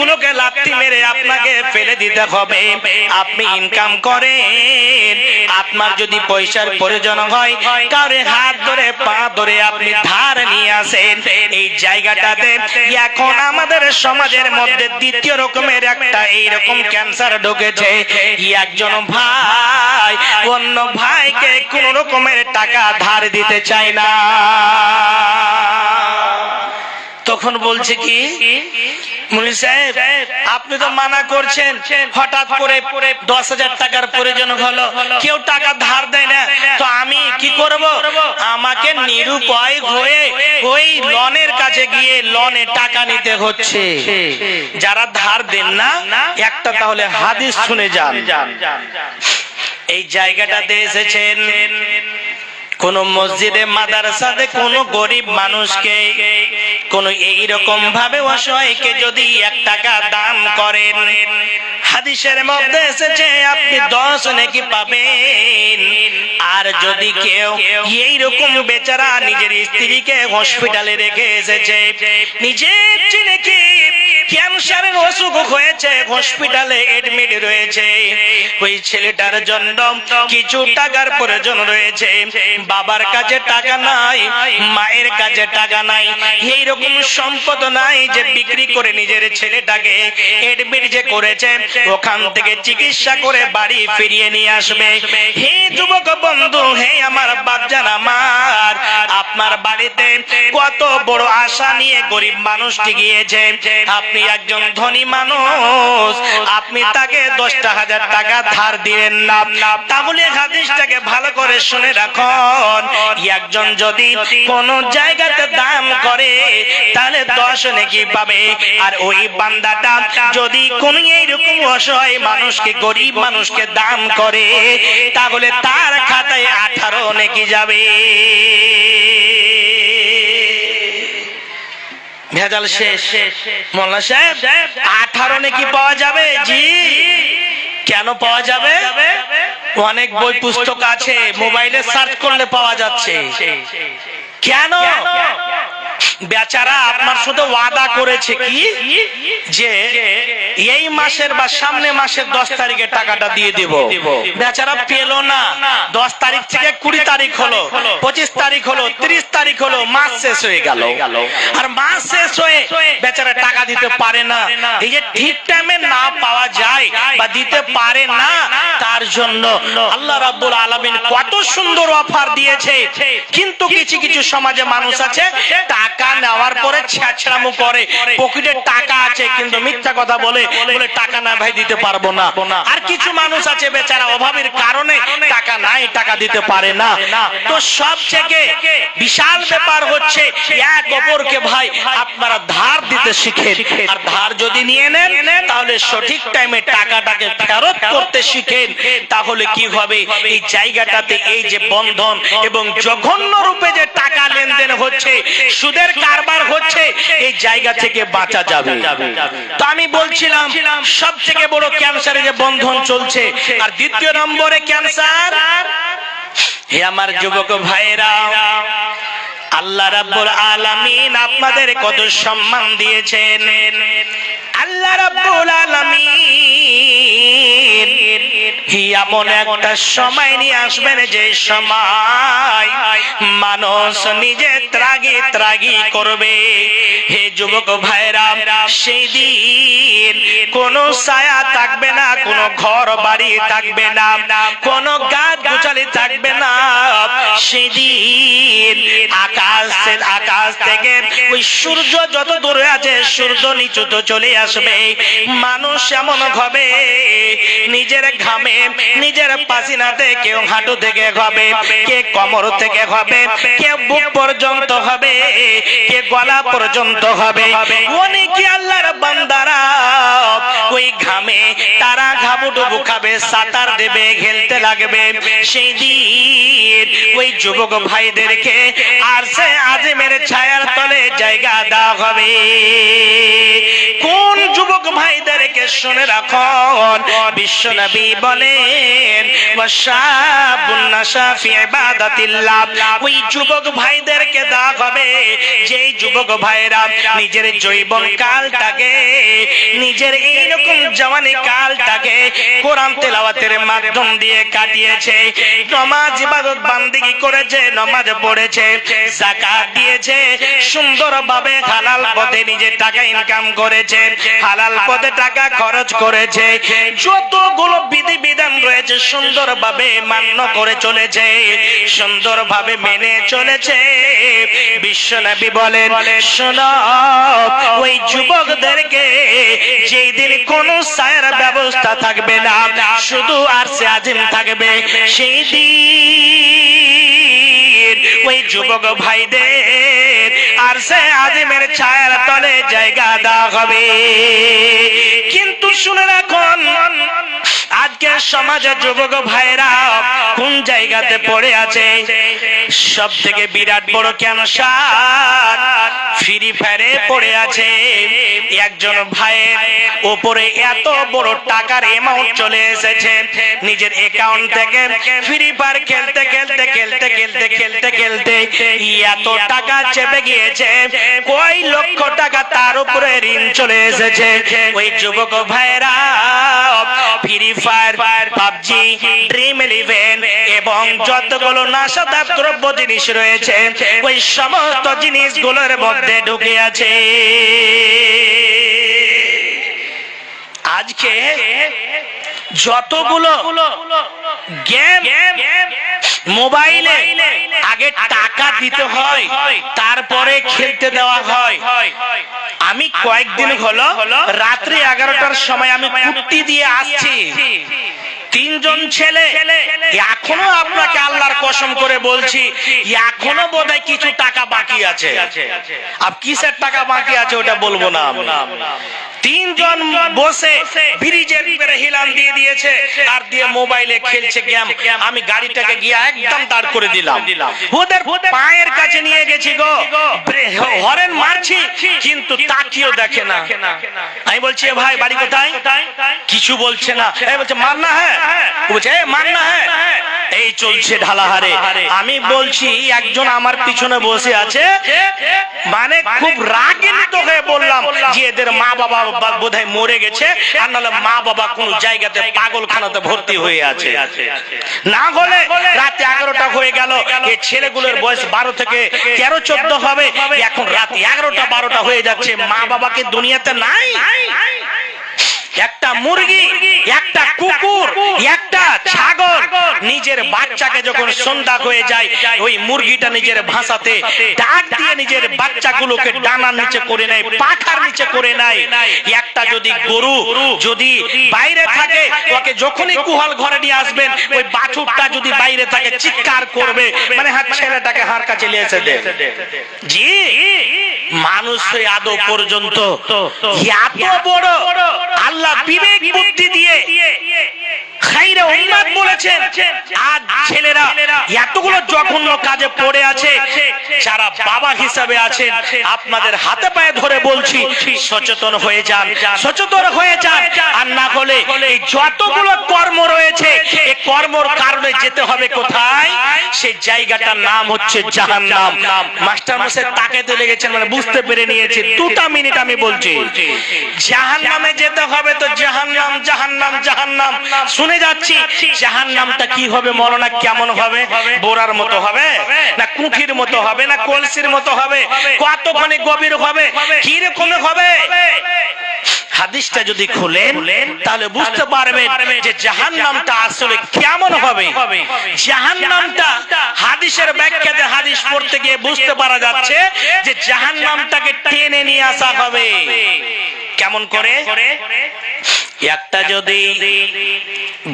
গুলোকে লাথি মেরে আপনাকে ফেলে দিতে হবে। আপনি ইনকাম করেন। আপনার যদি পয়সার প্রয়োজন হয়, কারে হাত ধরে, পা ধরে আপনি ধার নিয়ে আসেন। এই জায়গাটাতে এখন আমাদের সমাজের মধ্যে দ্বিতীয় রকমের একটা এইরকম ক্যান্সার ঢুকেছে। একজন ভাই, অন্য ভাইকে কোন রকমের টাকা ধার দিতে চায় না। তখন বলছে কি? আপনি তো মানা করছেন, হঠাৎ করে দশ হাজার টাকার প্রয়োজন হলো। কেউ টাকা ধার দেয় না। তো আমি কি করব? আমাকে নিরুপায় হয়ে, ওই লনের কাছে গিয়ে লনে টাকা নিতে হচ্ছে। যারা ধার দেন না, একটা তাহলে হাদিস শুনে যান। এই জায়গাটাতে এসেছেন কোন মসজিদে, মাদ্রাসাতে কোন গরিব মানুষকে কোন এইরকম ভাবে অসহায়কে যদি এক টাকা দান করেন, হাদিসের মধ্যে এসেছে, আপনি দশ নাকি পাবেন। আর যদি কেউ এইরকম বেচারা নিজের স্ত্রীকে হসপিটালে রেখে এসেছে, নিজের নাকি ক্যান্সারের অসুখ হয়েছে, হসপিটালে এডমিট রয়েছে। ওই ছেলেটার জন্য কিছু টাকার প্রয়োজন রয়েছে। বাবার কাছে টাকা নাই, মায়ের কাছে টাকা নাই। এইরকম সম্পদ নাই যে বিক্রি করে নিজের ছেলেটাকে এডমিট যে করেছে, ওখান থেকে চিকিৎসা করে বাড়ি ফিরিয়ে নিয়ে আসবে। হে যুবক বন্ধু, হে আমার বাচ্চার আমার, আপনার বাড়িতে কত বড় আশা নিয়ে গরিব মানুষটি গিয়েছে। আপনি একজন ধনী মানুষ। আপনি তাকে দশটা হাজার টাকা ধার দিলেন না। তাহলে হাদিসটাকে ভালো করে শুনে রাখুন। একজন যদি কোন জায়গাতে দান করে, তাহলে দশ নাকি পাবে। আর ওই বান্দাটা যদি কোন এইরকম অসহায় মানুষকে, গরিব মানুষকে দাম করে, তাহলে তার খাতায় আঠারো নাকি যাবে। ভেজাল শেষ। মোল্লা সাহেব আঠারো নাকি পাওয়া যাবে? জি। কেন পাওয়া যাবে? অনেক বই পুস্তক আছে মোবাইলে সার্চ করলে পাওয়া যাচ্ছে। কেন? বেচারা আপনার সাথে ওয়াদা করেছে কি? যে এই মাসের বা সামনে মাসের দশ তারিখে টাকাটা দিয়ে দিব। বেচারা পেল না। দশ তারিখ থেকে কুড়ি তারিখ হলো, পঁচিশ তারিখ হলো, তিরিশ তারিখ হলো, মাস শেষ হয়ে গেল। আর মাস শেষ হয়ে বেচারা টাকা দিতে পারে না। এই যে ঠিক টাইমে না পাওয়া যায় বা দিতে পারে না, তার জন্য আল্লাহ রাব্বুল আলামিন কত সুন্দর অফার দিয়েছে। কিন্তু কিছু কিছু সমাজে মানুষ আছে, টাকা নেওয়ার পরে ছেঁচড়ামো করে। পকেটে টাকা আছে, কিন্তু মিথ্যা কথা বলে বলে টাকা না ভাই দিতে পারব না। আর কিছু মানুষ আছে বেচারা অভাবের কারণে টাকা নাই টাকা দিতে পারে না। তো সব থেকে বিশাল ব্যাপার হচ্ছে এক অপরকে ভাই আপনারা ধার দিতে শিখেন। আর ধার যদি নিয়ে নেন তাহলে সঠিক টাইমে টাকাটাকে ফেরত করতে শিখেন। তাহলে কি হবে? এই জায়গাটাতে এই যে বন্ধন এবং জঘন্য রূপে যে টাকা লেনদেন হচ্ছে সুদের কারবার হচ্ছে এই জায়গা থেকে বাঁচা যাবে। তো আমি বলছিলাম সব থেকে বড় ক্যান্সারে যে বন্ধন চলছে আর দ্বিতীয় নম্বরে ক্যান্সার হে আমার যুবক ভাইরা আল্লাহ রাব্বুল আলামিন আপনাদের কত সম্মান দিয়েছেন। আল্লাহ রাব্বুল আলামিন এমন একটা সময় নিয়ে আসবেন যে সময় মানুষ নিজে ত্রাগি ত্রাগি করবে। হে যুবক ভাইরা সেই দিন কোন ছায়া থাকবে না, কোন ঘর বাড়ি থাকবে না, কোন গাছ গুছালি থাকবে না। সেদিন আকাশ আকাশ থেকে ওই সূর্য যত দূরে আছে, সূর্য নিচু তো চলে আসবে। মানুষ এমন হবে নিজের ঘামে, নিজের পাসিনাতে কেউ হাঁটু থেকে হবে কে কমর থেকে হবে কে বুক পর্যন্ত হবে কে গলা পর্যন্ত হবে অনেকে আল্লাহর বান্দারা ওই ঘামে। তারা ঘাবুডুবু খাবে, সাঁতার দেবে, খেলতে লাগবে। সেই দিন ওই যুবক ভাইদেরকে আর সে আজিমের ছায়ার তলে জায়গা দেওয়া হবে। কোন যুবক ভাইদেরকে শুনে রাখুন বিশ্ব বলেন ওই যুবক ভাইদেরকে দেওয়া হবে। যেই যুবক ভাইরা নিজের জৈবন কালটাকে নিজের এইরকম জওয়ানি কালটাকে কোরআন তেলাওয়াতের মাধ্যম দিয়ে কাটিয়েছে। নমাজ ইবাদত বান্দিগি করেছে, নমাজ পড়েছে দিয়েছে, সুন্দরভাবে হালাল পথে নিজের টাকা ইনকাম করেছে, হালাল পথে টাকা খরচ করেছে। যতগুলো বিধি বিধান রয়েছে, সুন্দরভাবে মান্য করে চলেছে, সুন্দরভাবে মেনে চলেছে। বিশ্বনবী বলেন, শোনো, ওই যুবকদেরকে যেই দিন কোন সায়ের ব্যবস্থা থাকবে না, শুধু আর সে আজিম থাকবে সেই দিন। ওই যুবক ভাইদের আর সে আজিমের ছায়ার তলে জায়গা দেওয়া হবে। কিন্তু শুনে রাখুন আজকের সমাজে যুবক ভাইরা কোন জায়গাতে পড়ে আছে? সব থেকে বিরাট বড় ক্যান্সার ফ্রি ফায়ারে পড়ে আছে। একজন ভাইয়ের উপরে এত বড় টাকার অ্যামাউন্ট চলে এসেছে। নিজের অ্যাকাউন্ট থেকে ফ্রি ফায়ার খেলতে খেলতে খেলতে খেলতে খেলতে খেলতে এত টাকা চেপে গিয়েছে। কয় লক্ষ টাকা তার উপরে ঋণ চলে এসেছে। ওই যুবক ভাইরা Free Fire PUBG Dream Eleven এবং যতগুলো নাশাদার দ্রব্য জিনিস রয়েছে, ওই সমস্ত জিনিসগুলোর মধ্যে ঢুকে আছে। আজকে যতগুলো গেম মোবাইলে আগে টাকা দিতে হয়, তারপরে খেলতে দেওয়া হয়। আমি কয়েকদিন হলো রাত্রি এগারোটার সময় আমি কুর্তি দিয়ে আসছি। তিনজন ছেলে। এখনও আপনাকে আল্লাহর কসম করে বলছি এখনও বোধহয় কিছু টাকা বাকি আছে। আর কিসের টাকা বাকি আছে ওটা বলব না। তিনজন বসে ব্রিজের উপরে হিলান দিয়ে দিয়েছে আর দিয়ে মোবাইলে খেলছে গেম আমি গাড়িটাকে গিয়ে একদম দাঁড় করে দিলাম। ওদের পায়ের কাছে নিয়ে গেছি গো। হরেন মারছি কিন্তু তাকিয়েও দেখে না। আমি বলছি ভাই বাড়ি কোথায়? কিছু বলছে না। এই বলছে মারনা হ্যাঁ? বলছে "এ, মারনা হ্যাঁ? এই চলছে ঢালাহারে। আমি বলছি একজন আমার পিছনে বসে আছে মানে খুব রাগিত হয়ে বললাম যে এদের মা বাবা বা- বোধহয় মরে গেছে, আর নাহলে মা বাবা কোন জায়গাতে পাগলখানাতে ভর্তি হয়ে আছে। না হলে রাত এগারোটা হয়ে গেল, এই ছেলেগুলোর বয়স বারো থেকে তেরো, চোদ্দ হবে, এখন রাত এগারোটা, বারোটা হয়ে যাচ্ছে, মা বাবাকে দুনিয়াতে নাই? একটা মুরগি একটা কুকুর একটা ছাগল নিজের বাচ্চাকে যখন সন্ধ্যা হয়ে যায় ওই মুরগিটা নিজের ভাষাতে ডাক দিয়ে নিজের বাচ্চাগুলোকে ডানার নিচে করে নেয় পাখার নিচে করে নেয় একটা যদি গরু যদি বাইরে থাকে ওকে যখনই কুহাল ঘরে নিয়ে আসবেন ওই বাছুরটা যদি বাইরে থাকে চিৎকার করবে মানে হাত ছেলেটাকে হার কাছে নিয়ে এসে দে জি মানুষ আদৌ পর্যন্ত এত বড় আল্লাহ বিবেক বুদ্ধি দিয়ে খাইরা উম্মাদ বলেছেন। আজ ছেলেরা এতগুলো জঘন্য কাজে পড়ে আছে। যারা বাবা হিসাবে আছেন আপনাদের হাতে পায়ে ধরে বলছি সচেতন হয়ে যান সচেতন হয়ে যান। আর না হলে এই যতগুলো কর্ম রয়েছে এই কর্মর কারণে যেতে হবে কোথায়? সেই জায়গাটার নাম হচ্ছে জাহান্নাম। মাস্টার মশাই তাকাতে লেগেছেন মানে বুঝতে পেরে নিয়েছে। দুটা মিনিট আমি বলছি। জাহান্নামে যেতে হবে তো জাহান্নাম জাহান্নাম জাহান্নাম। শুনে যাচ্ছি। জাহান্নামটা কি হবে মরনা কেমন হবে? বোরার মতো হবে? না কুঠির মতো হবে? না কলসির মতো হবে? কতখানি গভীর হবে? কি রকম হবে? হাদিসটা যদি খুলেন তাহলে বুঝতে পারবেন যে জাহান্নামটা আসলে কেমন হবে? জাহান্নামটা হাদিসের ব্যাখ্যাতে হাদিস পড়তে গিয়ে বুঝতে পারা যাচ্ছে যে জাহান্নামটাকে টেনে নিয়ে আসা হবে। কেমন করে? একটা যদি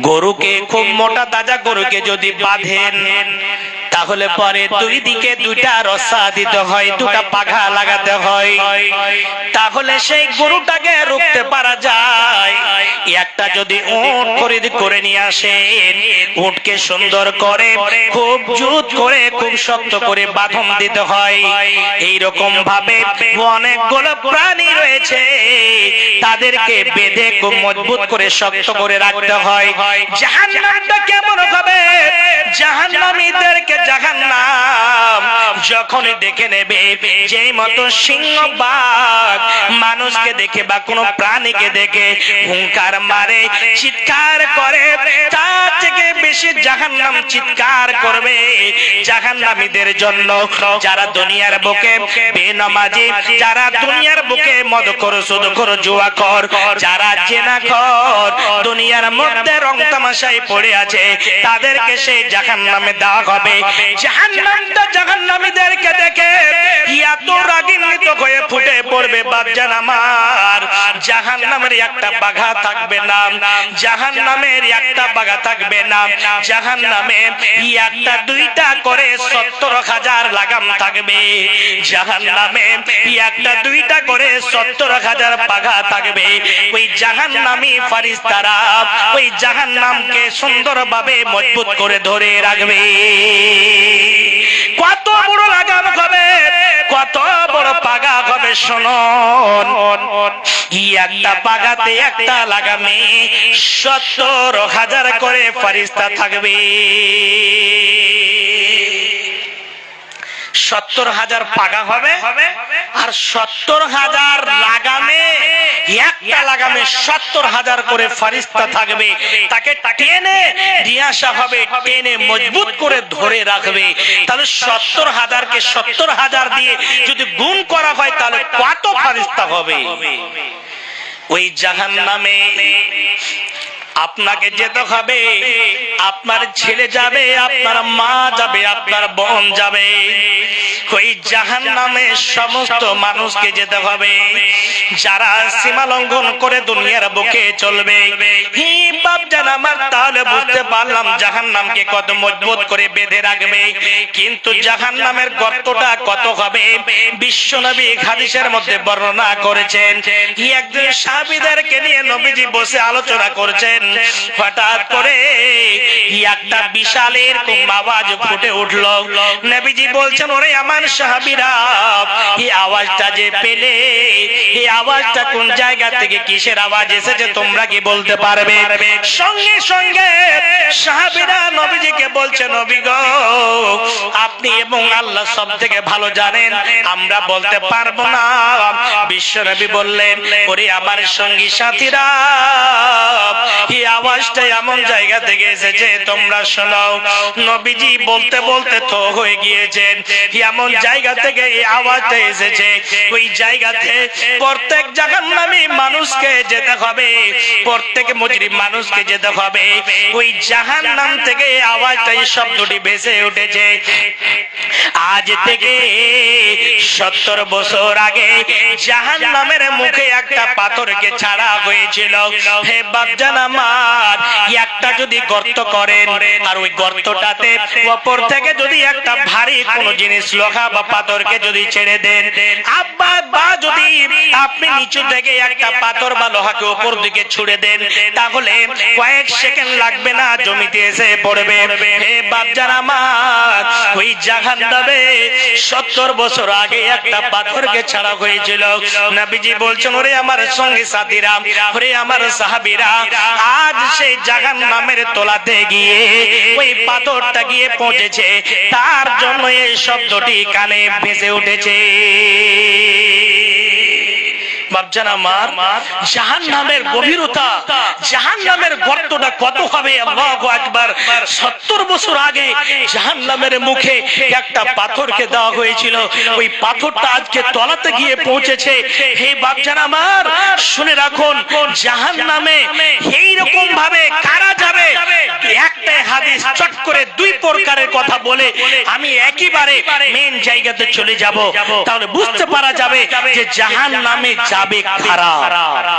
গরুকে খুব মোটা তাজা গরুকে যদি বাঁধেন তাহলে পরে দুই দিকে দুইটা রসা দিতে হয় দুটা পাখা লাগাতে হয়। তাহলে সেই গরুটাকে রুখতে পারা যায়। একটা যদি উট খরিদ করে নিয়ে আসেন উটকে সুন্দর করে খুব জুত করে খুব শক্ত করে বাঁধন দিতে হয়। এই রকম ভাবে অনেকগুলো প্রাণী রয়েছে। তাদেরকে বেঁধে খুব মজবুত করে শক্ত করে রাখতে হয়। জাহান্নামটা কেমন হবে? জাহান্নামীদেরকে জাহান্নাম। যখনই দেখে নেবে যেই মতো সিংহ বাঘ মানুষকে দেখে বা কোনো প্রাণীকে দেখে হুঙ্কার মারে, চিৎকার করে, তার থেকে বেশি জাহান্নাম চিৎকার করবে জাহান্নামীদের জন্য। যারা দুনিয়ার বুকে বেনামাজি, যারা দুনিয়ার বুকে মদ কর সুদ কর জুয়া কর যারা জেনা কর দুনিয়ার মধ্যে রং তামাশায় পড়ে আছে, তাদেরকে সেই জাহান্নামে দেওয়া হবে। রাগিন্বিত হয়ে ফুটে পড়বে আমার। জাহান্নামের একটা বাঘা থাকবে জাহান্নামের একটা বাঘা থাকবে জাহান্নামে একটা দুইটা করে সত্তর হাজার লাগাম থাকবে। জাহান্নামে একটা দুইটা করে পাঘা থাকবে। ওই জাহান্নামী ফারিস্তারা ওই জাহান্নামকে সুন্দরভাবে মজবুত করে ধরে রাখবে। কত বড় লাগাম হবে কত বড় পাগা হবে শোনন কি একটা পাগাতে একটা লাগামে সত্তর হাজার করে ফারিস্তা থাকবে। সত্তর হাজার পাগা হবে? আর সত্তর হাজার লাগামে, একটা লাগামে সত্তর হাজার করে ফারিস্তা থাকবে। তাকে টেনে নিয়ে হবে, টেনে মজবুত করে ধরে রাখবে। তাহলে সত্তর হাজারকে সত্তর হাজার দিয়ে যদি গুণ করা হয়, তাহলে কত ফারিস্তা হবে? ওই জাহান নামে আপনাকে যেতে হবে। আপনার ছেলে যাবে, আপনার মা যাবে, আপনার বোন যাবে। ওই জাহান নামে সমস্ত মানুষকে যেতে হবে। যারা সীমা লঙ্ঘন করে দুনিয়ার বুকে চলবে। বাপ জান আমার, তাহলে বুঝতে পারলাম জাহান নামকে কত মজবুত করে বেঁধে রাখবে। কিন্তু জাহান নামের গর্তটা কত হবে? বিশ্ব নবী হাদিসের মধ্যে বর্ণনা করেছেন একজন সাহাবীদেরকে নিয়ে নবীজি বসে আলোচনা করছেন। হঠাৎ করে একটা বিশাল এরকম আওয়াজ ফুটে উঠল। নবীজি বলছেন, ওরে আমার সাহাবীরা, এই আওয়াজটা যে পেলে, এই আওয়াজটা কোন জায়গা থেকে কিসের আওয়াজ এসেছে, তোমরা কি বলতে পারবে? সঙ্গে সঙ্গে সাহাবীরা নবীজিকে বলছে নবী গো, আপনি এবং আল্লাহ সব থেকে ভালো জানেন, আমরা বলতে পারব না। বিশ্ব নবী বললেন, ওরে আমার সঙ্গী সাথীরা, এই আওয়াজটা এমন জায়গা থেকে এসেছে, তোমরা শোনাও। নবীজি বলতে বলতে তো হয়ে গিয়েছেন, এমন জায়গা থেকে এই আওয়াজটা এসেছে। ওই জায়গাতে প্রত্যেক জাহান্নামী মানুষকে যেতে হবে, প্রত্যেক মুজরিম মানুষকে যেতে হবে ওই জাহান নাম থেকে আওয়াজটা এই শব্দটি ভেসে উঠেছে। আজ থেকে সত্তর বছর আগে জাহান নামের মুখে একটা পাথরকে ছাড়া হয়েছিল। হে বাপজান আমার, একটা যদি গর্ত করেন, আর ওই গর্তটাতে অপর থেকে যদি একটা ভারী কোনো জিনিস, লোহা বা পাথরকে যদি ছেড়ে দেন, আব্বা বা যদি আপনি নিচু থেকে একটা পাথর বা লোহাকে উপর দিকে ছুড়ে দেন, তাহলে কয়েক সেকেন্ড লাগবে না, জমিতে এসে পড়বে। হে বাপজান আমার ওই জাহান নামে সত্তর বছর আগে একটা পাথরকে ছাড়া হয়েছিল। নাবিজি বলছেন, ওরে আমার সঙ্গে সাথীরা, ওরে আমার সাহাবিরা, আজ সেই জাহান নামের তোলাতে গিয়ে ওই পাথরটা গিয়ে পৌঁছেছে। তার জন্য এই শব্দটি কানে ভেসে উঠেছে। বাপজান আমার জাহান নামের গভীরতা জাহান নামের গর্তটা কত হবে? আল্লাহু আকবার। 70 বছর আগে জাহান নামের মুখে একটা তলাতে গিয়ে পৌঁছেছে। হে বাপজান আমার শুনে রাখুন জাহান নামে এই রকম ভাবে কারা যাবে? একটাই হাদিস চট করে দুই প্রকারের কথা বলে, আমি একইবারে মেন জায়গাতে চলে যাব। তাহলে বুঝতে পারা যাবে যে জাহান নামে যাবে কারা